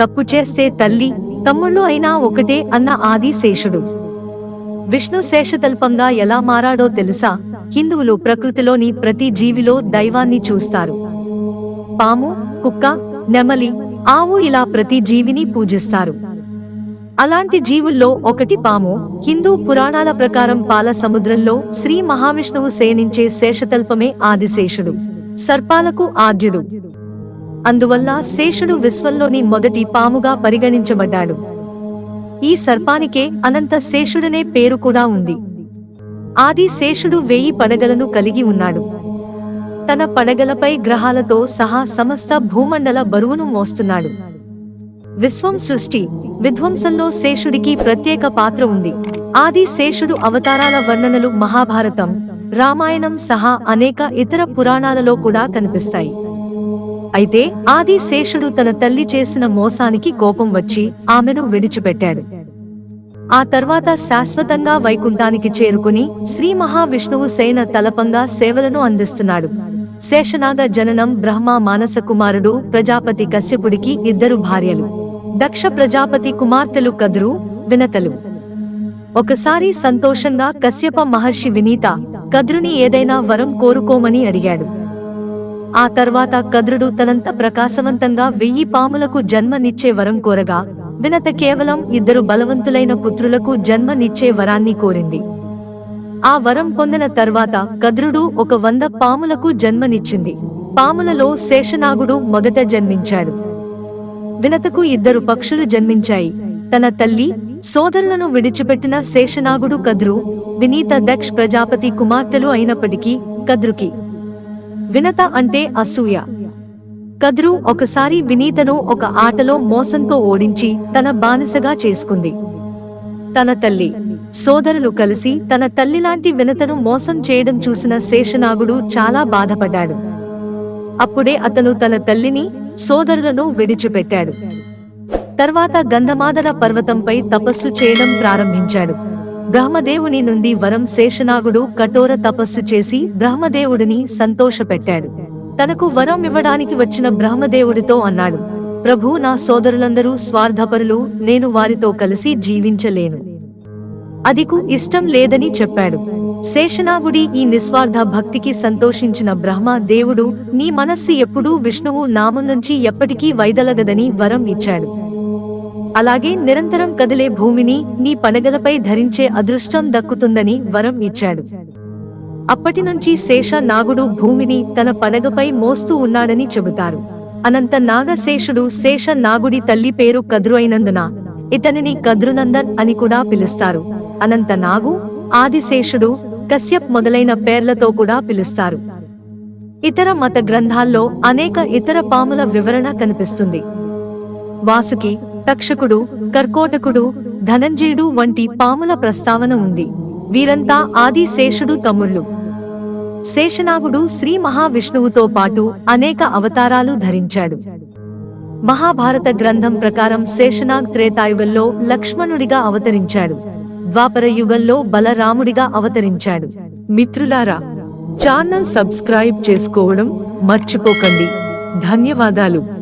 తప్పు చేస్తే తల్లి తమ్ముళ్ళు అయినా ఒకటే అన్న ఆది శేషుడు విష్ణు శేషతల్పంగా ఎలా మారాడో తెలుసా? హిందువులు ప్రకృతిలోని ప్రతి జీవిలో దైవాన్ని చూస్తారు. పాము కుక్క నెమలి ఆవు ఇలా ప్రతి జీవిని పూజిస్తారు. అలాంటి జీవుల్లో ఒకటి పాము. హిందూ పురాణాల ప్రకారం పాల సముద్రంలో శ్రీ మహావిష్ణువు సేనించే శేషతల్పమే ఆదిశేషుడు. సర్పాలకు ఆద్యుడు. అందువల్ల శేషుడు విశ్వంలోని మొదటి పాముగా పరిగణించబడ్డాడు. ఈ సర్పానికే అనంత శేషుడనే పేరు కూడా ఉంది. ఆది శేషుడు వేయి పడగలను కలిగి ఉన్నాడు. తన పడగలపై గ్రహాలతో సహా సమస్త భూమండల బరువును మోస్తున్నాడు. విశ్వం సృష్టి విధ్వంసంలో శేషుడికి ప్రత్యేక పాత్ర ఉంది. ఆది శేషుడు అవతారాల వర్ణనలు మహాభారతం రామాయణం సహా అనేక ఇతర పురాణాలలో కూడా కనిపిస్తాయి. అయితే ఆది శేషుడు తన తల్లి చేసిన మోసానికి కోపం వచ్చి ఆమెను విడిచిపెట్టాడు. ఆ తర్వాత శాశ్వతంగా వైకుంఠానికి చేరుకుని శ్రీ మహావిష్ణువు సేన తలపంగా సేవలను అందిస్తున్నాడు. శేషనాగ జననం బ్రహ్మ మానస కుమారుడు ప్రజాపతి కశ్యపుడికి ఇద్దరు భార్యలు. దక్ష ప్రజాపతి కుమార్తెలు కదురు వినతలు. ఒకసారి సంతోషంగా కశ్యప మహర్షి వినీత కద్రుని ఏదైనా వరం కోరుకోమని అడిగాడు. ఆ తర్వాత కద్రుడు తనంత ప్రకాశవంతంగా వెయ్యి పాములకు జన్మనిచ్చే వరం కోరగా వినత కేవలం ఇద్దరు బలవంతులైన పుత్రులకు జన్మనిచ్చే వరాన్ని కోరింది. ఆ వరం పొందిన తర్వాత కద్రుడు ఒక వంద పాములకు జన్మనిచ్చింది. పాములలో శేషనాగుడు మొదట జన్మించాడు. వినతకు ఇద్దరు పక్షులు జన్మించాయి. తన తల్లి సోదరులను విడిచిపెట్టిన శేషనాగుడు కద్రు వినీత దక్ష్ ప్రజాపతి కుమార్తెలు అయినప్పటికీ కద్రుకి వినత అంటే అసూయ. కద్రు ఒకసారి వినీతను ఒక ఆటలో మోసంతో ఓడించి తన బానిసగా చేసుకుంది. తన తల్లి సోదరులు కలిసి తన తల్లిలాంటి వినతను మోసం చేయడం చూసిన శేషనాగుడు చాలా బాధపడ్డాడు. అప్పుడే అతను తన తల్లిని సోదరులను విడిచిపెట్టాడు. తర్వాత గంధమాదన పర్వతంపై తపస్సు చేయడం ప్రారంభించాడు. బ్రహ్మదేవుని నుండి వరం శేషనాగుడు కఠోర తపస్సు చేసి బ్రహ్మదేవుడిని సంతోషపెట్టాడు. తనకు వరం ఇవ్వడానికి వచ్చిన బ్రహ్మదేవుడితో అన్నాడు ప్రభు నా సోదరులందరూ స్వార్థపరులు నేను వారితో కలిసి జీవించలేను. అదికు ఇష్టం లేదని చెప్పాడు. శేషనాగుడి ఈ నిస్వార్థ భక్తికి సంతోషించిన బ్రహ్మ దేవుడు నీ మనస్సు ఎప్పుడూ విష్ణువు నామం నుంచి ఎప్పటికీ వైదలగదని వరం ఇచ్చాడు. అలాగే నిరంతరం కదిలే భూమిని నీ పనగలపై ధరించే అదృష్టం దక్కుతుందని వరం ఇచ్చాడు. అప్పటి నుంచి శేష నాగుడు భూమిని తన పనగపై మోస్తూ ఉన్నాడని చెబుతారు. అనంత నాగశేషుడు శేష నాగుడి తల్లి పేరు కద్రు అయినందున ఇతనిని కద్రునందన్ అని కూడా పిలుస్తారు. అనంత నాగు ఆదిశేషుడు కశ్యప్ మొదలైన పేర్లతో కూడా పిలుస్తారు. ఇతర మత గ్రంథాల్లో అనేక ఇతర పాముల వివరణ కనిపిస్తుంది. వాసుకి తక్షకుడు కర్కోటకుడు ధనంజయుడు వంటి పాముల ప్రస్తావన ఉంది. వీరంతా ఆది శేషుడు తమ్ముళ్ళు. శేషనాగుడు శ్రీ మహావిష్ణువుతో పాటు అనేక అవతారాలు ధరించాడు. మహాభారత గ్రంథం ప్రకారం శేషనాగ్ త్రేతాయుగంలో లక్ష్మణుడిగా అవతరించాడు. ద్వాపర యుగంలో బలరాముడిగా అవతరించాడు. మిత్రులారా ఛానల్ సబ్స్క్రైబ్ చేసుకోవడం మర్చిపోకండి. ధన్యవాదాలు.